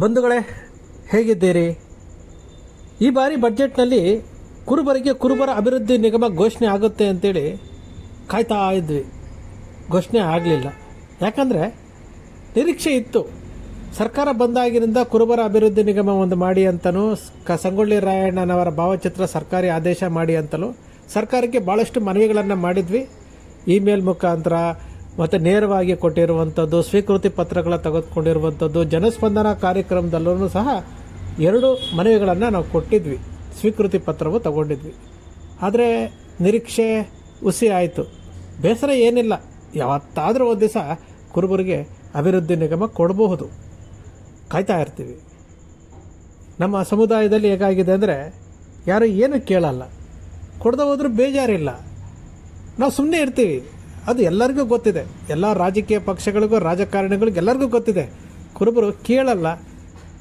ಬಂಧುಗಳೇ, ಹೇಗಿದ್ದೀರಿ? ಈ ಬಾರಿ ಬಜೆಟ್ನಲ್ಲಿ ಕುರುಬರಿಗೆ ಕುರುಬರ ಅಭಿವೃದ್ಧಿ ನಿಗಮ ಘೋಷಣೆ ಆಗುತ್ತೆ ಅಂತೇಳಿ ಕಾಯ್ತಾ ಇದ್ವಿ. ಘೋಷಣೆ ಆಗಲಿಲ್ಲ. ಯಾಕಂದರೆ ನಿರೀಕ್ಷೆ ಇತ್ತು. ಸರ್ಕಾರ ಬಂದಾಗಿನಿಂದ ಕುರುಬರ ಅಭಿವೃದ್ಧಿ ನಿಗಮ ಒಂದು ಮಾಡಿ ಅಂತಲೂ ಕ ಸಂಗೊಳ್ಳಿ ರಾಯಣ್ಣನವರ ಭಾವಚಿತ್ರ ಸರ್ಕಾರಿ ಆದೇಶ ಮಾಡಿ ಅಂತಲೂ ಸರ್ಕಾರಕ್ಕೆ ಭಾಳಷ್ಟು ಮನವಿಗಳನ್ನು ಮಾಡಿದ್ವಿ. ಇಮೇಲ್ ಮುಖಾಂತರ ಮತ್ತು ನೇರವಾಗಿ ಕೊಟ್ಟಿರುವಂಥದ್ದು ಸ್ವೀಕೃತಿ ಪತ್ರಗಳ ತೆಗೆದುಕೊಂಡಿರುವಂಥದ್ದು ಜನಸ್ಪಂದನ ಕಾರ್ಯಕ್ರಮದಲ್ಲೂ ಸಹ ಎರಡು ಮನವಿಗಳನ್ನು ನಾವು ಕೊಟ್ಟಿದ್ವಿ. ಸ್ವೀಕೃತಿ ಪತ್ರವು ತಗೊಂಡಿದ್ವಿ. ಆದರೆ ನಿರೀಕ್ಷೆ ಹುಸಿ ಆಯಿತು. ಬೇಸರ ಏನಿಲ್ಲ. ಯಾವತ್ತಾದರೂ ಒಂದು ದಿವಸ ಕುರುಬರಿಗೆ ಅಭಿವೃದ್ಧಿ ನಿಗಮ ಕೊಡಬಹುದು. ಕಾಯ್ತಾ ಇರ್ತೀವಿ. ನಮ್ಮ ಸಮುದಾಯದಲ್ಲಿ ಹೇಗಾಗಿದೆ ಅಂದರೆ, ಯಾರು ಏನು ಕೇಳಲ್ಲ. ಕೊಡದೆ ಹೋದ್ರೂ ಬೇಜಾರಿಲ್ಲ. ನಾವು ಸುಮ್ಮನೆ ಇರ್ತೀವಿ. ಅದು ಎಲ್ಲರಿಗೂ ಗೊತ್ತಿದೆ. ಎಲ್ಲ ರಾಜಕೀಯ ಪಕ್ಷಗಳಿಗೂ, ರಾಜಕಾರಣಿಗಳಿಗೂ ಎಲ್ಲರಿಗೂ ಗೊತ್ತಿದೆ. ಕುರುಬರು ಕೇಳಲ್ಲ,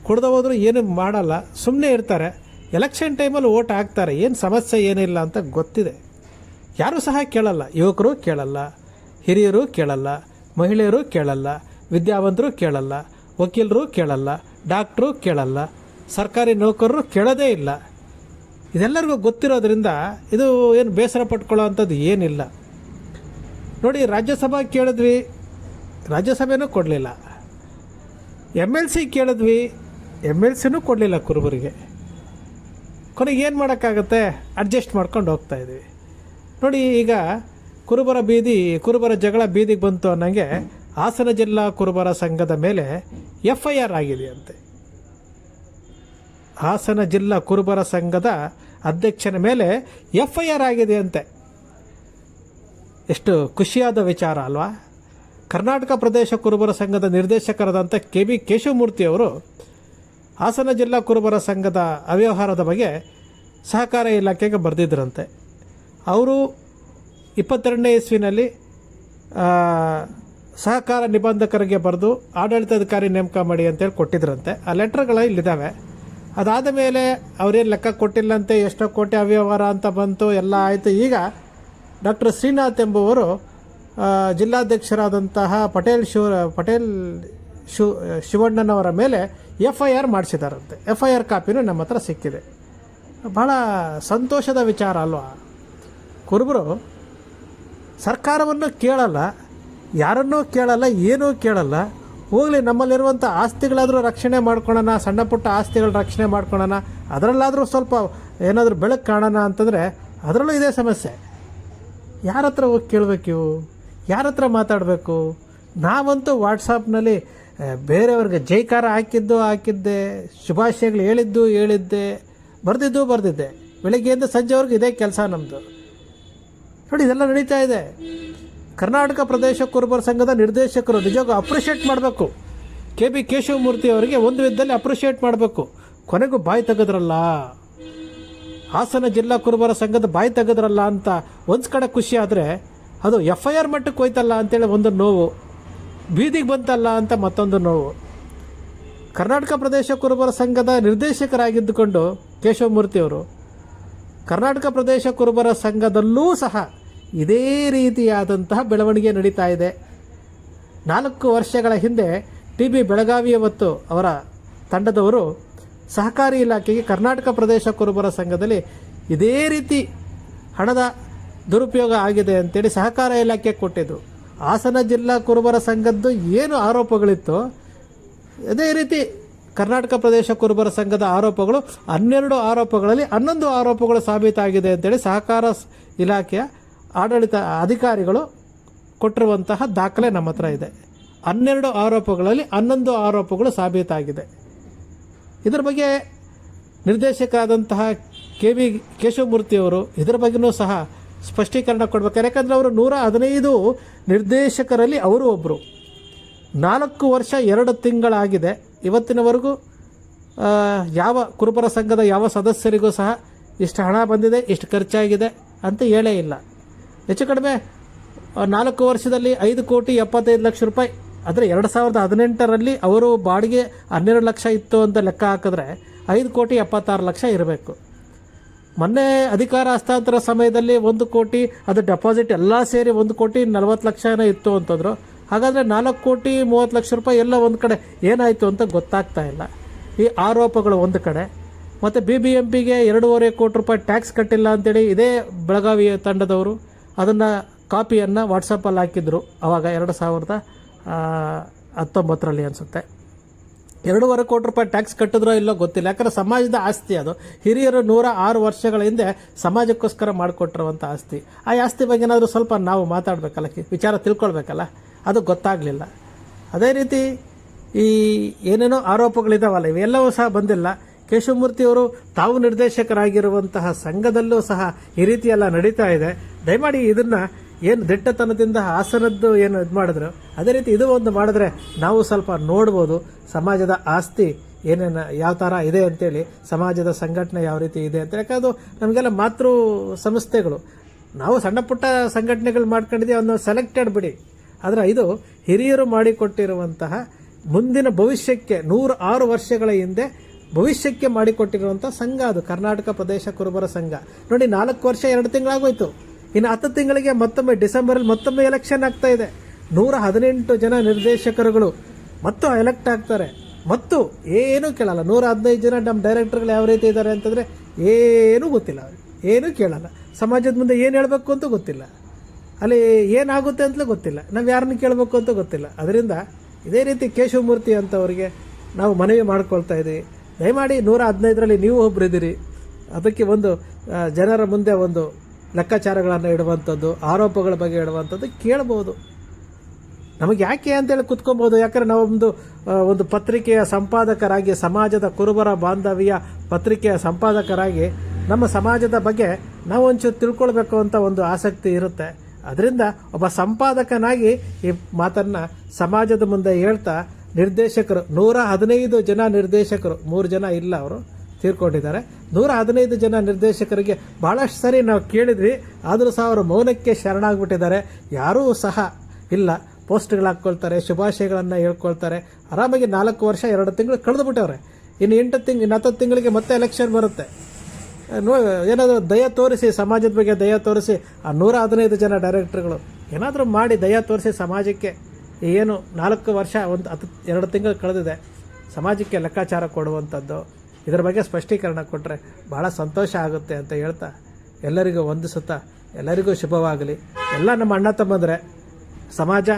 ಕುಡ್ದು ಹೋದ್ರು ಏನು ಮಾಡಲ್ಲ ಸುಮ್ಮನೆ ಇರ್ತಾರೆ. ಎಲೆಕ್ಷನ್ ಟೈಮಲ್ಲಿ ಓಟ್ ಹಾಕ್ತಾರೆ, ಏನು ಸಮಸ್ಯೆ, ಏನಿಲ್ಲ ಅಂತ ಗೊತ್ತಿದೆ. ಯಾರೂ ಸಹ ಕೇಳಲ್ಲ. ಯುವಕರು ಕೇಳಲ್ಲ, ಹಿರಿಯರು ಕೇಳಲ್ಲ, ಮಹಿಳೆಯರು ಕೇಳಲ್ಲ, ವಿದ್ಯಾವಂತರು ಕೇಳಲ್ಲ, ವಕೀಲರು ಕೇಳಲ್ಲ, ಡಾಕ್ಟ್ರು ಕೇಳಲ್ಲ, ಸರ್ಕಾರಿ ನೌಕರರು ಕೇಳೋದೇ ಇಲ್ಲ. ಇದೆಲ್ಲರಿಗೂ ಗೊತ್ತಿರೋದ್ರಿಂದ ಇದು ಏನು ಬೇಸರ ಪಟ್ಕೊಳ್ಳೋ ಅಂಥದ್ದು ಏನಿಲ್ಲ. ನೋಡಿ, ರಾಜ್ಯಸಭಾ ಕೇಳಿದ್ವಿ. ರಾಜ್ಯಸಭೆನೂ ಕೊಡಲಿಲ್ಲ. ಎಂ ಎಲ್ ಸಿ ಕೇಳಿದ್ವಿ. ಎಂ ಎಲ್ ಸಿನೂ ಕೊಡಲಿಲ್ಲ ಕುರುಬರಿಗೆ. ಕೊನೆಗೆ ಏನು ಮಾಡೋಕ್ಕಾಗತ್ತೆ? ಅಡ್ಜಸ್ಟ್ ಮಾಡ್ಕೊಂಡು ಹೋಗ್ತಾ ಇದ್ವಿ. ನೋಡಿ, ಈಗ ಕುರುಬರ ಬೀದಿ, ಕುರುಬರ ಜಗಳ ಬೀದಿಗೆ ಬಂತು ಅನ್ನಂಗೆ ಹಾಸನ ಜಿಲ್ಲಾ ಕುರುಬರ ಸಂಘದ ಮೇಲೆ ಎಫ್ ಐ ಆರ್ ಆಗಿದೆಯಂತೆ. ಹಾಸನ ಜಿಲ್ಲಾ ಕುರುಬರ ಸಂಘದ ಅಧ್ಯಕ್ಷನ ಮೇಲೆ ಎಫ್ ಐ ಆರ್ ಆಗಿದೆಯಂತೆ. ಎಷ್ಟು ಖುಷಿಯಾದ ವಿಚಾರ ಅಲ್ವಾ? ಕರ್ನಾಟಕ ಪ್ರದೇಶ ಕುರುಬರ ಸಂಘದ ನಿರ್ದೇಶಕರಾದಂಥ ಕೆ ಬಿ ಕೇಶವಮೂರ್ತಿಯವರು ಹಾಸನ ಜಿಲ್ಲಾ ಕುರುಬರ ಸಂಘದ ಅವ್ಯವಹಾರದ ಬಗ್ಗೆ ಸಹಕಾರ ಇಲಾಖೆಗೆ ಬರೆದಿದ್ದರಂತೆ ಅವರು ಇಪ್ಪತ್ತೆರಡನೇ ಇಸ್ವಿನಲ್ಲಿ ಸಹಕಾರ ನಿಬಂಧಕರಿಗೆ ಬರೆದು ಆಡಳಿತಾಧಿಕಾರಿ ನೇಮಕ ಮಾಡಿ ಅಂತೇಳಿ ಕೊಟ್ಟಿದ್ರಂತೆ. ಆ ಲೆಟ್ರ್ಗಳು ಇಲ್ಲಿದ್ದಾವೆ. ಅದಾದ ಮೇಲೆ ಅವರೇನು ಲೆಕ್ಕ ಕೊಟ್ಟಿಲ್ಲಂತೆ, ಎಷ್ಟೋ ಕೋಟಿ ಅವ್ಯವಹಾರ ಅಂತ ಬಂತು, ಎಲ್ಲ ಆಯಿತು. ಈಗ ಡಾಕ್ಟರ್ ಶ್ರೀನಾಥ್ ಎಂಬುವರು ಜಿಲ್ಲಾಧ್ಯಕ್ಷರಾದಂತಹ ಪಟೇಲ್ ಶಿವ ಪಟೇಲ್ ಶಿವ, ಶಿವಣ್ಣನವರ ಮೇಲೆ ಎಫ್ ಐ ಆರ್ ಮಾಡಿಸಿದಾರಂತೆ. ಎಫ್ ಐ ಆರ್ ಕಾಪಿನೂ ನಮ್ಮ ಹತ್ರ ಸಿಕ್ಕಿದೆ. ಬಹಳ ಸಂತೋಷದ ವಿಚಾರ ಅಲ್ವಾ? ಕುರುಬರು, ಸರ್ಕಾರವನ್ನು ಕೇಳಲ್ಲ, ಯಾರನ್ನೂ ಕೇಳಲ್ಲ, ಏನೂ ಕೇಳಲ್ಲ. ಹೋಗಲಿ ನಮ್ಮಲ್ಲಿರುವಂಥ ಆಸ್ತಿಗಳಾದರೂ ರಕ್ಷಣೆ ಮಾಡ್ಕೊಳ್ಳೋಣ ಸಣ್ಣ ಪುಟ್ಟ ಆಸ್ತಿಗಳ ರಕ್ಷಣೆ ಮಾಡ್ಕೊಳ್ಳೋಣ ಅದರಲ್ಲಾದರೂ ಸ್ವಲ್ಪ ಏನಾದರೂ ಬೆಳಕು ಕಾಣೋಣ ಅಂತಂದರೆ ಅದರಲ್ಲೂ ಇದೇ ಸಮಸ್ಯೆ. ಯಾರ ಹತ್ರ ಹೋಗಿ ಕೇಳಬೇಕು? ಇವು ಯಾರ ಹತ್ರ ಮಾತಾಡಬೇಕು? ನಾವಂತೂ ವಾಟ್ಸಾಪ್ನಲ್ಲಿ ಬೇರೆಯವ್ರಿಗೆ ಜೈಕಾರ ಹಾಕಿದ್ದು ಹಾಕಿದ್ದೆ, ಶುಭಾಶಯಗಳು ಹೇಳಿದ್ದು ಹೇಳಿದ್ದೆ, ಬರೆದಿದ್ದು ಬರೆದಿದ್ದೆ. ಬೆಳಗ್ಗೆಯಿಂದ ಸಂಜೆವರೆಗೂ ಇದೇ ಕೆಲಸ ನಮ್ಮದು ನೋಡಿ, ಇದೆಲ್ಲ ನಡೀತಾ ಇದೆ. ಕರ್ನಾಟಕ ಪ್ರದೇಶ ಕುರುಬರ ಸಂಘದ ನಿರ್ದೇಶಕರು ನಿಜವಾಗೂ ಅಪ್ರಿಷಿಯೇಟ್ ಮಾಡಬೇಕು. ಕೆ ಬಿ ಕೇಶವಮೂರ್ತಿ ಅವರಿಗೆ ಒಂದು ವಿಧದಲ್ಲಿ ಅಪ್ರಿಷಿಯೇಟ್ ಮಾಡಬೇಕು. ಕೊನೆಗೂ ಬಾಯಿ ತೆಗೆದ್ರಲ್ಲ. ಹಾಸನ ಜಿಲ್ಲಾ ಕುರುಬರ ಸಂಘದ ಬಾಯಿ ತೆಗೆದ್ರಲ್ಲ ಅಂತ ಒಂದು ಕಡೆ ಖುಷಿ ಆದರೆ ಅದು ಎಫ್ ಐ ಆರ್ ಮಟ್ಟಕ್ಕೆ ಹೋಯ್ತಲ್ಲ ಅಂತೇಳಿ ಒಂದು ನೋವು, ಬೀದಿಗೆ ಬಂತಲ್ಲ ಅಂತ ಮತ್ತೊಂದು ನೋವು. ಕರ್ನಾಟಕ ಪ್ರದೇಶ ಕುರುಬರ ಸಂಘದ ನಿರ್ದೇಶಕರಾಗಿದ್ದುಕೊಂಡು ಕೇಶವಮೂರ್ತಿಯವರು ಕರ್ನಾಟಕ ಪ್ರದೇಶ ಕುರುಬರ ಸಂಘದಲ್ಲೂ ಸಹ ಇದೇ ರೀತಿಯಾದಂತಹ ಬೆಳವಣಿಗೆ ನಡೀತಾ ಇದೆ. ನಾಲ್ಕು ವರ್ಷಗಳ ಹಿಂದೆ ಟಿ ಬಿ ಬೆಳಗಾವಿಯವತ್ತು ಅವರ ತಂಡದವರು ಸಹಕಾರಿ ಇಲಾಖೆಗೆ ಕರ್ನಾಟಕ ಪ್ರದೇಶ ಕುರುಬರ ಸಂಘದಲ್ಲಿ ಇದೇ ರೀತಿ ಹಣದ ದುರುಪಯೋಗ ಆಗಿದೆ ಅಂತೇಳಿ ಸಹಕಾರ ಇಲಾಖೆ ಕೊಟ್ಟಿದ್ದು. ಹಾಸನ ಜಿಲ್ಲಾ ಕುರುಬರ ಸಂಘದ್ದು ಏನು ಆರೋಪಗಳಿತ್ತು ಅದೇ ರೀತಿ ಕರ್ನಾಟಕ ಪ್ರದೇಶ ಕುರುಬರ ಸಂಘದ ಆರೋಪಗಳು ಹನ್ನೆರಡು ಆರೋಪಗಳಲ್ಲಿ ಹನ್ನೊಂದು ಆರೋಪಗಳು ಸಾಬೀತಾಗಿದೆ ಅಂತೇಳಿ ಸಹಕಾರ ಇಲಾಖೆಯ ಆಡಳಿತ ಅಧಿಕಾರಿಗಳು ಕೊಟ್ಟಿರುವಂತಹ ದಾಖಲೆ ನಮ್ಮ ಹತ್ರ ಇದೆ. ಹನ್ನೆರಡು ಆರೋಪಗಳಲ್ಲಿ ಹನ್ನೊಂದು ಆರೋಪಗಳು ಸಾಬೀತಾಗಿದೆ. ಇದರ ಬಗ್ಗೆ ನಿರ್ದೇಶಕರಾದಂತಹ ಕೆ ವಿ ಕೇಶವಮೂರ್ತಿಯವರು ಇದರ ಬಗ್ಗೆನೂ ಸಹ ಸ್ಪಷ್ಟೀಕರಣ ಕೊಡ್ಬೇಕಾರೆ. ಯಾಕಂದರೆ ಅವರು ನೂರ ಹದಿನೈದು ನಿರ್ದೇಶಕರಲ್ಲಿ ಅವರು ಒಬ್ಬರು ನಾಲ್ಕು ವರ್ಷ ಎರಡು ತಿಂಗಳಾಗಿದೆ. ಇವತ್ತಿನವರೆಗೂ ಯಾವ ಕುರುಬರ ಸಂಘದ ಯಾವ ಸದಸ್ಯರಿಗೂ ಸಹ ಇಷ್ಟು ಹಣ ಬಂದಿದೆ, ಇಷ್ಟು ಖರ್ಚಾಗಿದೆ ಅಂತ ಹೇಳೇ ಇಲ್ಲ. ಹೆಚ್ಚು ಕಡಿಮೆ, ನಾಲ್ಕು ವರ್ಷದಲ್ಲಿ ಐದು ಕೋಟಿ ಎಪ್ಪತ್ತೈದು ಲಕ್ಷ ರೂಪಾಯಿ ಅಂದರೆ ಎರಡು ಸಾವಿರದ ಹದಿನೆಂಟರಲ್ಲಿ ಅವರು ಬಾಡಿಗೆ ಹನ್ನೆರಡು ಲಕ್ಷ ಇತ್ತು ಅಂತ ಲೆಕ್ಕ ಹಾಕಿದ್ರೆ ಐದು ಕೋಟಿ ಎಪ್ಪತ್ತಾರು ಲಕ್ಷ ಇರಬೇಕು. ಮೊನ್ನೆ ಅಧಿಕಾರ ಹಸ್ತಾಂತರ ಸಮಯದಲ್ಲಿ ಒಂದು ಕೋಟಿ, ಅದು ಡೆಪಾಸಿಟ್ ಎಲ್ಲ ಸೇರಿ ಒಂದು ಕೋಟಿ ನಲವತ್ತು ಲಕ್ಷ ಇತ್ತು ಅಂತಂದರು. ಹಾಗಾದರೆ ನಾಲ್ಕು ಕೋಟಿ ಮೂವತ್ತು ಲಕ್ಷ ರೂಪಾಯಿ ಎಲ್ಲ ಒಂದು ಕಡೆ ಏನಾಯಿತು ಅಂತ ಗೊತ್ತಾಗ್ತಾ ಇಲ್ಲ. ಈ ಆರೋಪಗಳು ಒಂದು ಕಡೆ. ಮತ್ತು ಬಿ ಬಿ ಎಂ ಪಿಗೆ ಎರಡೂವರೆ ಕೋಟಿ ರೂಪಾಯಿ ಟ್ಯಾಕ್ಸ್ ಕಟ್ಟಿಲ್ಲ ಅಂತೇಳಿ ಇದೇ ಬೆಳಗಾವಿ ತಂಡದವರು ಅದನ್ನು ಕಾಪಿಯನ್ನು ವಾಟ್ಸಪ್ಪಲ್ಲಿ ಹಾಕಿದ್ರು ಆವಾಗ ಎರಡು ಸಾವಿರದ ಹತ್ತೊಂಬತ್ತರಲ್ಲಿ ಅನಿಸುತ್ತೆ. ಎರಡೂವರೆ ಕೋಟಿ ರೂಪಾಯಿ ಟ್ಯಾಕ್ಸ್ ಕಟ್ಟಿದ್ರೋ ಇಲ್ಲೋ ಗೊತ್ತಿಲ್ಲ. ಯಾಕಂದರೆ ಸಮಾಜದ ಆಸ್ತಿ ಅದು. ಹಿರಿಯರು ನೂರ ಆರು ವರ್ಷಗಳ ಹಿಂದೆ ಸಮಾಜಕ್ಕೋಸ್ಕರ ಮಾಡಿಕೊಟ್ಟಿರುವಂಥ ಆಸ್ತಿ. ಆ ಆಸ್ತಿ ಬಗ್ಗೆ ಏನಾದರೂ ಸ್ವಲ್ಪ ನಾವು ಮಾತಾಡಬೇಕಲ್ಲ ವಿಚಾರ ತಿಳ್ಕೊಳ್ಬೇಕಲ್ಲ? ಅದು ಗೊತ್ತಾಗಲಿಲ್ಲ. ಅದೇ ರೀತಿ ಈ ಏನೇನೋ ಆರೋಪಗಳಿದ್ದಾವಲ್ಲ ಇವೆಲ್ಲವೂ ಸಹ ಬಂದಿಲ್ಲ. ಕೇಶವಮೂರ್ತಿಯವರು ತಾವು ನಿರ್ದೇಶಕರಾಗಿರುವಂತಹ ಸಂಘದಲ್ಲೂ ಸಹ ಈ ರೀತಿಯೆಲ್ಲ ನಡೀತಾ ಇದೆ. ದಯಮಾಡಿ ಇದನ್ನ ಏನು ದಿಟ್ಟತನದಿಂದ ಹಾಸನದ್ದು ಏನು ಇದು ಮಾಡಿದ್ರು? ಅದೇ ರೀತಿ ಇದು ಒಂದು ಮಾಡಿದ್ರೆ ನಾವು ಸ್ವಲ್ಪ ನೋಡ್ಬೋದು ಸಮಾಜದ ಆಸ್ತಿ ಏನೇನು ಯಾವ ಥರ ಇದೆ ಅಂತೇಳಿ, ಸಮಾಜದ ಸಂಘಟನೆ ಯಾವ ರೀತಿ ಇದೆ ಅಂತ ಯಾಕಂದ್ರೆ ಅದು ನಮಗೆಲ್ಲ ಮಾತೃ ಸಂಸ್ಥೆಗಳು. ನಾವು ಸಣ್ಣ ಪುಟ್ಟ ಸಂಘಟನೆಗಳು ಮಾಡ್ಕೊಂಡಿದ್ದೀವಿ ಅವನ್ನ ಸೆಲೆಕ್ಟೆಡ್ ಬಿಡಿ. ಆದರೆ ಇದು ಹಿರಿಯರು ಮಾಡಿಕೊಟ್ಟಿರುವಂತಹ ಮುಂದಿನ ಭವಿಷ್ಯಕ್ಕೆ ನೂರು ಆರು ವರ್ಷಗಳ ಹಿಂದೆ ಭವಿಷ್ಯಕ್ಕೆ ಮಾಡಿಕೊಟ್ಟಿರುವಂಥ ಸಂಘ ಅದು. ಕರ್ನಾಟಕ ಪ್ರದೇಶ ಕುರುಬರ ಸಂಘ. ನೋಡಿ ನಾಲ್ಕು ವರ್ಷ ಎರಡು ತಿಂಗಳಾಗೋಯ್ತು. ಇನ್ನು ಹತ್ತು ತಿಂಗಳಿಗೆ ಮತ್ತೊಮ್ಮೆ ಡಿಸೆಂಬರಲ್ಲಿ ಮತ್ತೊಮ್ಮೆ ಎಲೆಕ್ಷನ್ ಆಗ್ತಾ ಇದೆ. ನೂರ ಹದಿನೆಂಟು ಜನ ನಿರ್ದೇಶಕರುಗಳು ಮತ್ತು ಎಲೆಕ್ಟ್ ಆಗ್ತಾರೆ. ಮತ್ತು ಏನೂ ಕೇಳಲ್ಲ. ನೂರ ಹದಿನೈದು ಜನ ನಮ್ಮ ಡೈರೆಕ್ಟರ್ಗಳು ಯಾವ ರೀತಿ ಇದ್ದಾರೆ ಅಂತಂದರೆ ಏನೂ ಗೊತ್ತಿಲ್ಲ. ಏನೂ ಕೇಳಲ್ಲ. ಸಮಾಜದ ಮುಂದೆ ಏನು ಹೇಳಬೇಕು ಅಂತ ಗೊತ್ತಿಲ್ಲ. ಅಲ್ಲಿ ಏನಾಗುತ್ತೆ ಅಂತಲೂ ಗೊತ್ತಿಲ್ಲ. ನಾವು ಯಾರನ್ನು ಕೇಳಬೇಕು ಅಂತ ಗೊತ್ತಿಲ್ಲ. ಅದರಿಂದ ಇದೇ ರೀತಿ ಕೇಶವಮೂರ್ತಿ ಅಂತವರಿಗೆ ನಾವು ಮನವಿ ಮಾಡ್ಕೊಳ್ತಾ ಇದ್ದೀವಿ ದಯಮಾಡಿ ನೂರ ಹದಿನೈದರಲ್ಲಿ ನೀವು ಒಬ್ಬರಿದ್ದೀರಿ ಅದಕ್ಕೆ ಒಂದು ಜನರ ಮುಂದೆ ಒಂದು ಲೆಕ್ಕಾಚಾರಗಳನ್ನು ಇಡುವಂಥದ್ದು, ಆರೋಪಗಳ ಬಗ್ಗೆ ಇಡುವಂಥದ್ದು ಕೇಳ್ಬೋದು. ನಮಗೆ ಯಾಕೆ ಅಂತೇಳಿ ಕುತ್ಕೊಬೋದು. ಯಾಕಂದರೆ ನಾವೊಂದು ಒಂದು ಪತ್ರಿಕೆಯ ಸಂಪಾದಕರಾಗಿ, ಸಮಾಜದ ಕುರುಬರ ಬಾಂಧವ್ಯ ಪತ್ರಿಕೆಯ ಸಂಪಾದಕರಾಗಿ ನಮ್ಮ ಸಮಾಜದ ಬಗ್ಗೆ ನಾವು ಒಂಚೂರು ತಿಳ್ಕೊಳ್ಬೇಕು ಅಂತ ಒಂದು ಆಸಕ್ತಿ ಇರುತ್ತೆ. ಅದರಿಂದ ಒಬ್ಬ ಸಂಪಾದಕನಾಗಿ ಈ ಮಾತನ್ನು ಸಮಾಜದ ಮುಂದೆ ಹೇಳ್ತಾ ನಿರ್ದೇಶಕರು, ನೂರ ಹದಿನೈದು ಜನ ನಿರ್ದೇಶಕರು, ಮೂರು ಜನ ಇಲ್ಲ ಅವರು ತೀರ್ಕೊಂಡಿದ್ದಾರೆ. ನೂರ ಹದಿನೈದು ಜನ ನಿರ್ದೇಶಕರಿಗೆ ಬಹಳಷ್ಟು ಸರಿ ನಾವು ಕೇಳಿದ್ವಿ. ಆದರೂ ಸಹ ಅವರು ಮೌನಕ್ಕೆ ಶರಣಾಗ್ಬಿಟ್ಟಿದ್ದಾರೆ. ಯಾರೂ ಸಹ ಇಲ್ಲ. ಪೋಸ್ಟ್ಗಳು ಹಾಕ್ಕೊಳ್ತಾರೆ, ಶುಭಾಶಯಗಳನ್ನು ಹೇಳ್ಕೊಳ್ತಾರೆ. ಆರಾಮಾಗಿ ನಾಲ್ಕು ವರ್ಷ, ಎರಡು ತಿಂಗಳು ಕಳೆದು ಬಿಟ್ಟವ್ರೆ ಇನ್ನು ಎಂಟು ತಿಂಗ್, ಇನ್ನು ಹತ್ತು ತಿಂಗಳಿಗೆ ಮತ್ತೆ ಎಲೆಕ್ಷನ್ ಬರುತ್ತೆ. ನೋ, ಏನಾದರೂ ದಯ ತೋರಿಸಿ, ಸಮಾಜದ ಬಗ್ಗೆ ದಯ ತೋರಿಸಿ, ಆ ನೂರ ಹದಿನೈದು ಜನ ಡೈರೆಕ್ಟರ್ಗಳು. ಏನಾದರೂ ಮಾಡಿ ದಯ ತೋರಿಸಿ ಸಮಾಜಕ್ಕೆ. ಏನು ನಾಲ್ಕು ವರ್ಷ, ಒಂದು, ಹತ್ತು, ಎರಡು ತಿಂಗಳು ಕಳೆದಿದೆ. ಸಮಾಜಕ್ಕೆ ಲೆಕ್ಕಾಚಾರ ಕೊಡುವಂಥದ್ದು. ಇದರ ಬಗ್ಗೆ ಸ್ಪಷ್ಟೀಕರಣ ಕೊಟ್ಟರೆ ಭಾಳ ಸಂತೋಷ ಆಗುತ್ತೆ ಅಂತ ಹೇಳ್ತಾ ಎಲ್ಲರಿಗೂ ವಂದಿಸುತ್ತಾ ಎಲ್ಲರಿಗೂ ಶುಭವಾಗಲಿ. ಎಲ್ಲ ನಮ್ಮ ಅಣ್ಣ ತಮ್ಮಂದರೆ, ಸಮಾಜ,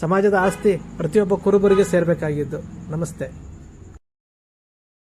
ಸಮಾಜದ ಆಸ್ತಿ ಪ್ರತಿಯೊಬ್ಬ ಕುರುಬರಿಗೆ ಸೇರಬೇಕಾಗಿದ್ದು. ನಮಸ್ತೆ.